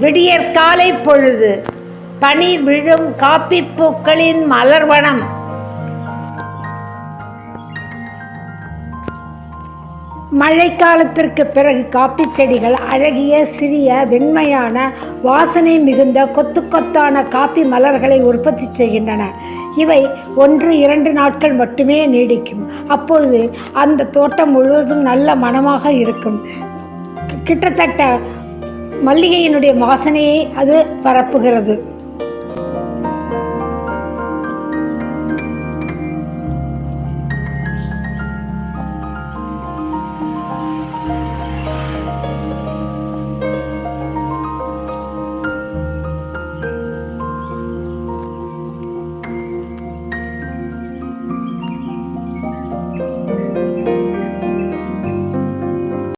விடியற் காலை பொழுது பனி விழும் காப்பி பூக்களின் மலர்வனம். மழைக்காலத்திற்கு பிறகு காப்பி செடிகள் அழகிய சிறிய வெண்மையான வாசனை மிகுந்த கொத்து கொத்தான காப்பி மலர்களை உற்பத்தி செய்கின்றன. இவை ஒன்று இரண்டு நாட்கள் மட்டுமே நீடிக்கும். அப்பொழுது அந்த தோட்டம் முழுவதும் நல்ல மணமாக இருக்கும். கிட்டத்தட்ட மல்லிகையினுடைய வாசனையை அது பரப்புகிறது.